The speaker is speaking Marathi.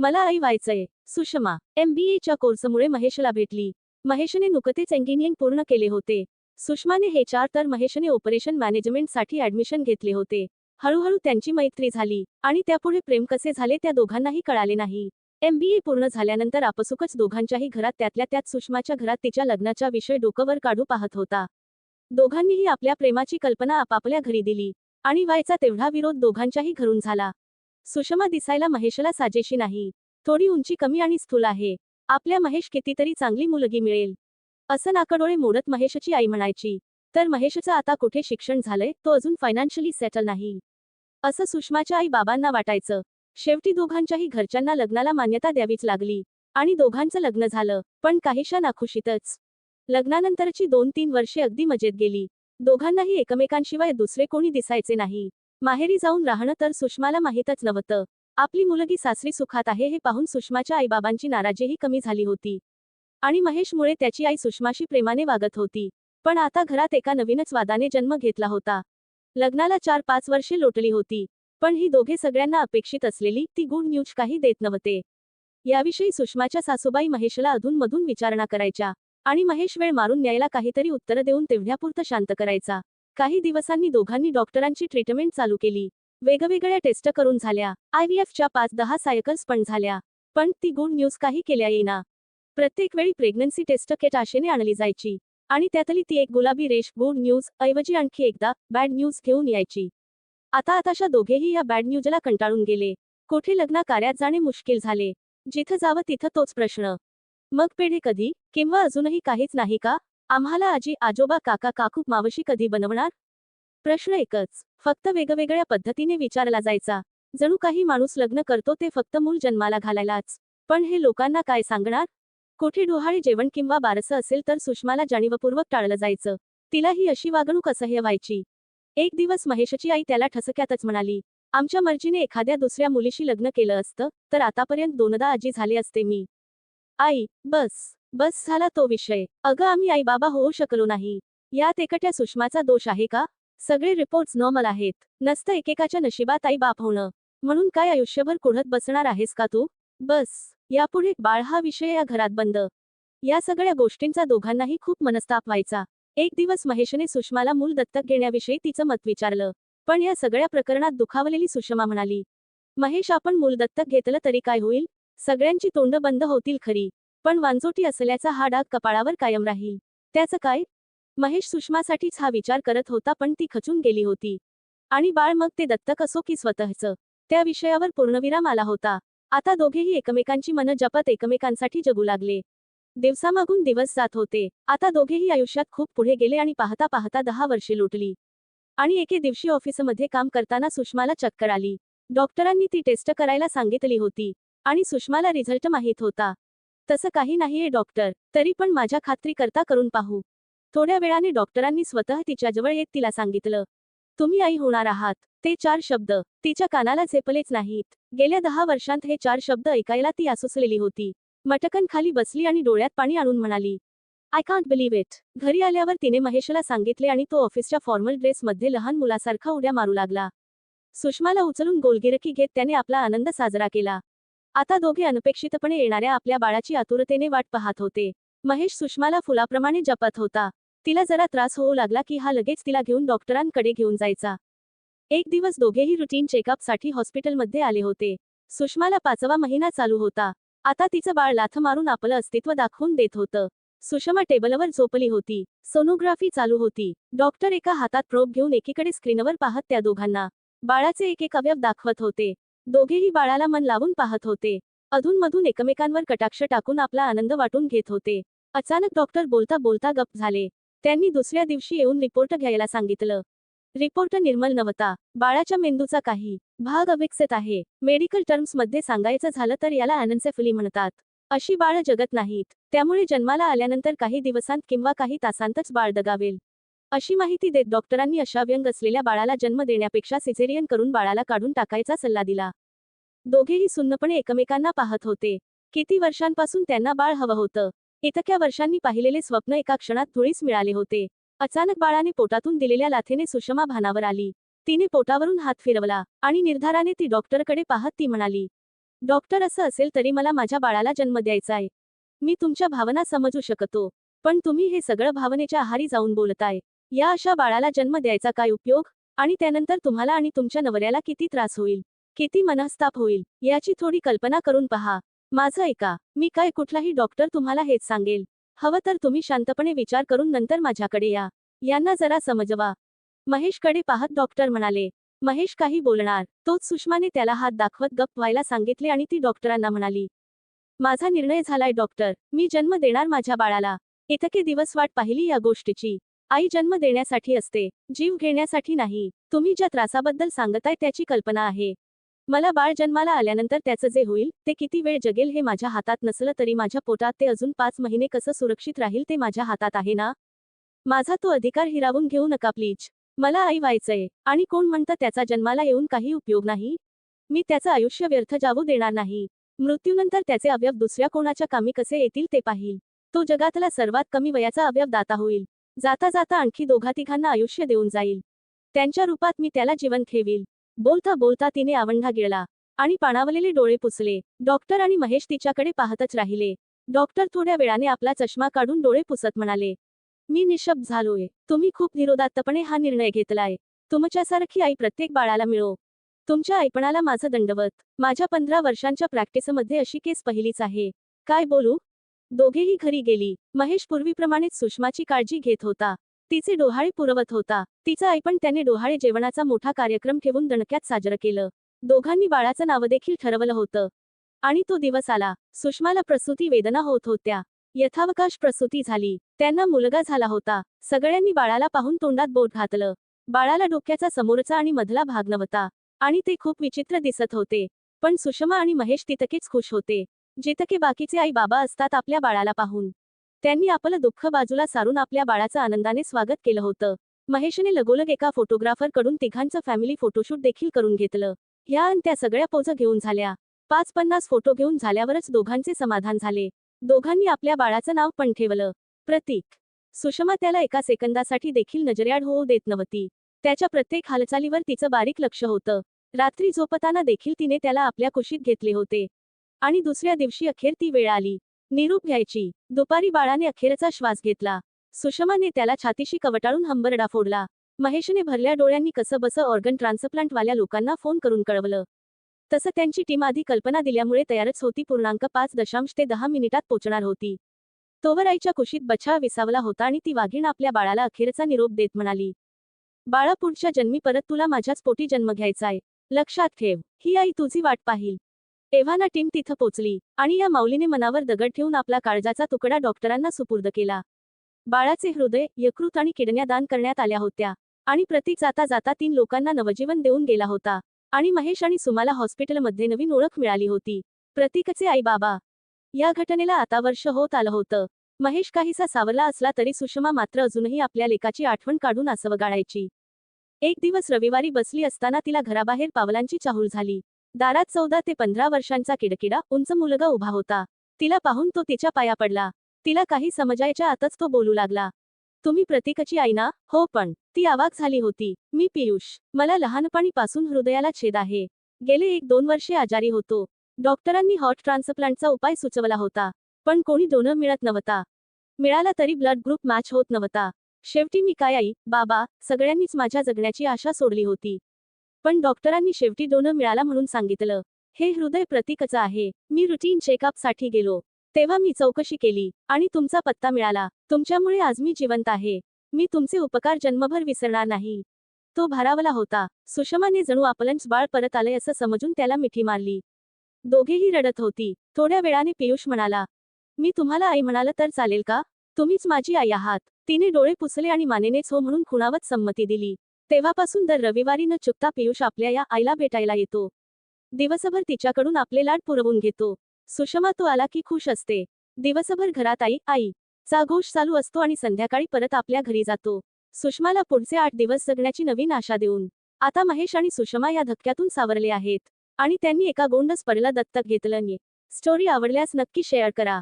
मला आई व्हायचंय. सुषमा एमबीएच्या कोर्समुळे महेशला भेटली. महेशने नुकतेच इंजिनिअरिंग पूर्ण केले होते. सुषमाने हे चार तर महेशने ऑपरेशन मॅनेजमेंटसाठी ऍडमिशन घेतले होते. हळूहळू त्यांची मैत्री झाली आणि त्यापुढे प्रेम कसे झाले त्या दोघांनाही कळाले नाही. एमबीए पूर्ण झाल्यानंतर आपसुकच दोघांच्याही घरात त्यातल्या त्यात सुषमाच्या घरात तिच्या लग्नाचा विषय डोकंवर काढू पाहत होता. दोघांनीही आपल्या प्रेमाची कल्पना आपापल्या घरी दिली आणि व्हायचा तेवढा विरोध दोघांच्याही घरून झाला. सुषमा दिसायला महेशला साजेशी नाही. थोडी उंची कमी आणि स्थूल आहे. आपल्या महेश कितीतरी चांगली मुलगी मिळेल. असं नाकडोळे मोडत महेशची आई म्हणायची. तर महेशचं आता कुठे शिक्षण झालंय? तो अजून फायनान्शियली सेटल नाही. असं सुषमाच्या आई बाबांना वाटायचं. शेवटी दोघांच्याही घरच्यांना लग्नाला मान्यता द्यावीच लागली. आणि दोघांचं लग्न झालं. पण काहीशा नाखुशीतच. लग्नानंतरची दोन तीन वर्षे अगदी मजेत गेली. दोघांनाही एकमेकांशिवाय दुसरे कोणी दिसायचे नाही. माहेरी जाऊन राहणं तर सुषमाला माहीतच नव्हतं. आपली मुलगी सासरी सुखात आहे हे पाहून सुषमाच्या आईबाबांची नाराजीही कमी झाली होती. आणि महेशमुळे त्याची आई सुषमाशी प्रेमाने वागत होती. पण आता घरात एका नवीनच वादाने जन्म घेतला होता. लग्नाला चार पाच वर्षे लोटली होती. पण ही दोघे सगळ्यांना अपेक्षित असलेली ती गुड न्यूज काही देत नव्हते. याविषयी सुषमाच्या सासूबाई महेशला अधूनमधून विचारणा करायच्या. आणि महेश वेळ मारून न्यायला काहीतरी उत्तर देऊन तेवढ्यापुरतं शांत करायचा. काही दिवसांनी दोघांनी डॉक्टरांची ट्रीटमेंट चालू केली. वेगवेगळ्या टेस्ट करून झाल्या. आयव्हीएफच्या पाच दहा सायकल्स पण झाल्या. पण ती गुड न्यूज काही केल्या येईना. प्रत्येक वेळी प्रेग्नन्सी टेस्ट केट आशेने आणली जायची. आणि त्यातली ती एक गुलाबी रेश गुड न्यूज ऐवजी आणखी एकदा बॅड न्यूज घेऊन यायची. आता आताशा दोघेही या बॅड न्यूजला कंटाळून गेले. कोठे लग्न कार्यात जाणे मुश्किल झाले. जिथं जावं तिथं तोच प्रश्न. मग पेढे कधी? किंवा अजूनही काहीच नाही का? आम्हाला आजी आजोबा काका काकू मावशी कधी बनवणार? प्रश्न एकच फक्त वेगवेगळ्या पद्धतीने विचारला जायचा. जणू काही माणूस लग्न करतो ते फक्त मूल जन्माला घालायलाच. पण हे लोकांना काय सांगणार? कोठे डोहाळे जेवण किंवा बारसं असेल तर सुषमाला जाणीवपूर्वक टाळलं जायचं. तिला ही अशी वागणूक असह्य व्हायची. एक दिवस महेशची आई त्याला ठसक्यातच म्हणाली आमच्या मर्जीने एखाद्या दुसऱ्या मुलीशी लग्न केलं असतं तर आतापर्यंत दोनदा आजी झाले असते मी. आई बस. बस झाला तो विषय. अगं आम्ही आईबाबा होऊ शकलो नाही. यात एकट्या सुषमाचा दोष आहे का? सगळे रिपोर्ट्स नॉर्मल आहेत. नसतं एकेकाच्या नशिबात आई बाप होणं. म्हणून काय आयुष्यभर कुढत बसणार आहेस का तू? बस. यापुढे बाळ हा विषय या घरात बंद. या सगळ्या गोष्टींचा दोघांनाही खूप मनस्ताप व्हायचा. एक दिवस महेशने सुषमाला मूल दत्तक घेण्याविषयी तिचं मत विचारलं. पण या सगळ्या प्रकरणात दुखावलेली सुषमा म्हणाली महेश आपण मूल दत्तक घेतलं तरी काय होईल? सगळ्यांची तोंड बंद होतील खरी. पण वांजोटी असल्याचा हा डाग कपाळावर कायम राहील. त्याचं काय? महेश सुषमासाठीच हा विचार करत होता पण ती खचून गेली होती. आणि बाळ मग ते दत्तक असो की स्वतःचं. त्या विषयावर पूर्णविराम आला होता. आता दोघेही एकमेकांची मन जपत एकमेकांसाठी जगू लागले. दिवसामागून दिवस जात होते. आता दोघेही आयुष्यात खूप पुढे गेले आणि पाहता पाहता दहा वर्षे लोटली. आणि एके दिवशी ऑफिसमध्ये काम करताना सुषमाला चक्कर आली. डॉक्टरांनी ती टेस्ट करायला सांगितली होती. आणि सुषमाला रिझल्ट माहीत होता. तसं काही नाहीये डॉक्टर. तरी पण माझ्या खात्री करता करून पाहू. थोड्या वेळाने डॉक्टरांनी स्वतः तिच्याजवळ येत तिला सांगितलं. तुम्ही आई होणार आहात. ते चार शब्द. तिच्या कानाला झेपलेच नाहीत. गेल्या दहा वर्षांत हे चार शब्द ऐकायला ती आसुसलेली होती. मटकन खाली बसली आणि डोळ्यात पाणी आणून म्हणाली. आय कांट बिलीव्ह इट घरी आल्यावर तिने महेशला सांगितले आणि तो ऑफिसच्या फॉर्मल ड्रेसमध्ये लहान मुलासारखा उड्या मारू लागला. सुषमाला उचलून गोलगिरकी घेत त्याने आपला आनंद साजरा केला. आता दोघे अनपेक्षितपणे येणाऱ्या आपल्या बाळाची आतुरतेने वाट पाहत होते. महेश सुषमाला फुलाप्रमाणे जपत होता. तिला जरा त्रास होऊ लागला की हा लगेच तिला घेऊन डॉक्टरांकडे घेऊन जायचा. एक दिवस दोघेही रुटीन चेकअपसाठी हॉस्पिटलमध्ये आले होते. सुषमाला पाचवा महिना चालू होता. आता तिचं बाळ लाथ मारून आपलं अस्तित्व दाखवून देत होतं. सुषमा टेबलवर झोपली होती. सोनोग्राफी चालू होती. डॉक्टर एका हातात प्रोब घेऊन एकीकडे स्क्रीनवर पाहत त्या दोघांना. बाळाचे एक एक अवयव दाखवत होते. दोघेही बाळाला मन लावून पाहत होते. अधूनमधून एकमेकांवर कटाक्ष टाकून आपला आनंद वाटून घेत होते. अचानक डॉक्टर बोलता बोलता गप्प झाले. त्यांनी दुसऱ्या दिवशी येऊन रिपोर्ट घ्यायला सांगितलं. रिपोर्ट निर्मल नव्हता. बाळाच्या मेंदूचा काही भाग अविकसित आहे. मेडिकल टर्म्समध्ये सांगायचं झालं तर याला अनन्सेफली म्हणतात. अशी बाळ जगत नाहीत. त्यामुळे जन्माला आल्यानंतर काही दिवसांत किंवा काही तासांतच बाळ दगावेल. अशी माहिती देत डॉक्टरांनी अशा व्यंग असलेल्या बाळाला जन्म देण्यापेक्षा सिझेरियन करून बाळाला काढून टाकायचा सल्ला दिला. दोघेही सुन्नपणे एकमेकांना पाहत होते. किती वर्षांपासून त्यांना बाळ हवं होतं. इतक्या वर्षांनी पाहिलेले स्वप्न एका क्षणात धुळीस मिळाले होते. अचानक बाळाने पोटातून दिलेल्या लाथेने सुषमा भानावर आली. तिने पोटावरून हात फिरवला आणि निर्धाराने ती डॉक्टरकडे पाहत ती म्हणाली डॉक्टर असं असेल तरी मला माझ्या बाळाला जन्म द्यायचाय. मी तुमच्या भावना समजू शकतो. पण तुम्ही हे सगळं भावनेच्या आहारी जाऊन बोलताय. या अशा बाळाला जन्म द्यायचा काय उपयोग? आणि त्यानंतर तुम्हाला आणि तुमच्या नवऱ्याला किती त्रास होईल? किती मनस्ताप होईल? याची थोडी कल्पना करून पहा. माझं ऐका मी काय कुठलाही डॉक्टर तुम्हाला हेच सांगेल. हवं तर तुम्ही शांतपणे विचार करून नंतर माझ्याकडे या. यांना जरा समजवा. महेशकडे पाहत डॉक्टर म्हणाले महेश काही बोलणार. तोच सुषमाने त्याला हात दाखवत गप्प व्हायला सांगितले आणि ती डॉक्टरांना म्हणाली माझा निर्णय झालाय डॉक्टर. मी जन्म देणार माझ्या बाळाला. इतके दिवस वाट पाहिली या गोष्टीची. आई जन्म देण्यासाठी असते जीव घेण्यासाठी नाही. तुम्ही ज्या त्रासाबद्दल सांगताय त्याची कल्पना आहे. मला बाळ जन्माला आल्यानंतर त्याचं जे होईल ते किती वेळ जगेल हे माझ्या हातात नसलं तरी माझ्या पोटात ते अजून पाच महिने कसं सुरक्षित राहील ते माझ्या हातात आहे ना? माझा तो अधिकार हिरावून घेऊ नका प्लीज. मला आई व्हायचंय. आणि कोण म्हणतं त्याचा जन्माला येऊन काही उपयोग नाही? मी त्याचं आयुष्य व्यर्थ जाऊ देणार नाही. मृत्यूनंतर त्याचे अवयव दुसऱ्या कोणाच्या कामी कसे येतील ते पाहिल. तो जगातला सर्वात कमी वयाचा अवयव दाता होईल. जाता जाता आणखी दोघा तिघांना आयुष्य देऊन जाईल. त्यांच्या रूपात मी त्याला जीवन ठेवील. बोलता बोलता तिने आवंढा गिळला आणि पाणावलेले डोळे पुसले. डॉक्टर आणि महेश तिच्याकडे पाहतच राहिले. डॉक्टर थोड्या वेळाने आपला चष्मा काढून डोळे पुसत म्हणाले मी निशब्द झालोय. तुम्ही खूप निरोधात्तपणे हा निर्णय घेतलाय. तुमच्यासारखी आई प्रत्येक बाळाला मिळो. तुमच्या ऐपणाला माझं दंडवत. माझ्या पंधरा वर्षांच्या प्रॅक्टिसमध्ये अशी केस पहिलीच आहे. काय बोलू? दोघेही घरी गेली. महेश पूर्वीप्रमाणेच सुषमाची काळजी घेत होता. तिचे डोहाळे पुरवत होता. तिचा आई पण त्याने डोहाळे जेवणाचा मोठा कार्यक्रम ठेवून दणक्यात साजरं केलं. दोघांनी बाळाचं नाव देखील ठरवलं होतं. आणि तो दिवस आला. सुषमाला प्रसूती वेदना होत होत्या. यथावकाश प्रसूती झाली. त्यांना मुलगा झाला होता. सगळ्यांनी बाळाला पाहून तोंडात बोट घातलं. बाळाला डोक्याचा समोरचा आणि मधला भाग नव्हता. आणि ते खूप विचित्र दिसत होते. पण सुषमा आणि महेश तितकेच खुश होते. जितके बाकीचे आई बाबा असतात आपल्या बाळाला पाहून. त्यांनी आपलं दुःख बाजूला सारून आपल्या बाळाचं आनंदाने स्वागत केलं होतं. महेशने लगोलग एका फोटोग्राफरकडून तिघांचं फॅमिली फोटोशूट देखील करून घेतलं. ह्या आणि त्या सगळ्या पोज घेऊन झाल्या. पाच पन्नास फोटो घेऊन झाल्यावरच दोघांचे समाधान झाले. दोघांनी आपल्या बाळाचं नाव पण ठेवलं. प्रतीक. सुषमा त्याला एका सेकंदासाठी देखील नजरेआड होऊ देत नव्हती. त्याच्या प्रत्येक हालचालीवर तिचं बारीक लक्ष होतं. रात्री झोपताना देखील तिने त्याला आपल्या कुशीत घेतले होते. आणि दुसऱ्या दिवशी अखेर ती वेळ आली. निरूप घ्यायची. दुपारी बाळाने अखेरचा श्वास घेतला. सुषमाने त्याला छातीशी कवटाळून हंबरडा फोडला. महेशने भरल्या डोळ्यांनी कसं बसं ऑर्गन ट्रान्सप्लांटवाल्या लोकांना फोन करून कळवलं. तसं त्यांची टीम आधी कल्पना दिल्यामुळे तयारच होती. पूर्णांक पाच दशांश ते दहा मिनिटात पोचणार होती. तोवर आईच्या कुशीत बछा विसावला होता आणि ती वाघीण आपल्या बाळाला अखेरचा निरोप देत म्हणाली बाळा पुढच्या जन्मी परत तुला माझ्याच पोटी जन्म घ्यायचाय. लक्षात ठेव. ही आई तुझी वाट पाहिल. एव्हाना टीम तिथं पोचली आणि या माऊलीने मनावर दगड ठेवून आपला काळजाचा तुकडा डॉक्टरांना सुपूर्द केला. बाळाचे हृदय यकृत आणि किडण्या दान करण्यात आल्या होत्या आणि प्रतीक जाता जाता तीन लोकांना नवजीवन देऊन गेला होता आणि महेश आणि सुमाला हॉस्पिटलमध्ये नवीन ओळख मिळाली होती. प्रतीकचे आई बाबा या घटनेला आता वर्ष होत आलं होतं. महेश काहीसा सावरला असला तरी सुषमा मात्र अजूनही आपल्या लेकाची आठवण काढून आसवगाळायची. एक दिवस रविवारी बसली असताना तिला घराबाहेर पावलांची चाहूल झाली. दारात चौदा ते पंधरा वर्षांचा किडकिडा उंच मुलगा उभा होता. तिला पाहून तो तिच्या पाया पडला. तिला काही समजायच्या आतच तो बोलू लागला. तुम्ही प्रतीकची आई ना? हो पण ती आवाक झाली होती. मी पियुष. मला लहानपणीपासून हृदयाला छेद आहे. गेले एक दोन वर्षे आजारी होतो. डॉक्टरांनी हॉट ट्रान्सप्लांटचा उपाय सुचवला होता. पण कोणी डोनर मिळत नव्हता. मिळाला तरी ब्लड ग्रुप मॅच होत नव्हता. शेवटी मी काय आई बाबा सगळ्यांनीच माझ्या जगण्याची आशा सोडली होती. पण डॉक्टरांनी शेवटी डोनर मिळाला म्हणून सांगितलं. हे हृदय प्रतीकचं आहे. मी रुटीन चेकअपसाठी गेलो. तेव्हा मी चौकशी केली आणि तुमचा पत्ता मिळाला. तुमच्यामुळे आज मी जिवंत आहे. मी तुमचे उपकार जन्मभर विसरणार नाही. तो भारावला होता. सुषमाने जणू आपलंच बाळ परत आलंय असं समजून त्याला मिठी मारली. दोघेही रडत होती. थोड्या वेळाने पियुष म्हणाला मी तुम्हाला आई म्हणालं तर चालेल का? तुम्हीच माझी आई आहात. तिने डोळे पुसले आणि मानेनेच हो म्हणून खुणावत संमती दिली. तेव्हापासून दर रविवारी न चुकता पियुष आपल्या या आईला भेटायला येतो. दिवसभर तिच्याकडून आपले लाड पुरवून घेतो. सुषमा तो आला की खुश असते. दिवसभर घरात आई आई. चा घोष चालू असतो आणि संध्याकाळी परत आपल्या घरी जातो. सुषमाला पुढचे आठ दिवस जगण्याची नवीन आशा देऊन आता महेश आणि सुषमा या धक्क्यातून सावरले आहेत. आणि त्यांनी एका गोंड पडला दत्तक घेतलं. स्टोरी आवडल्यास नक्की शेअर करा.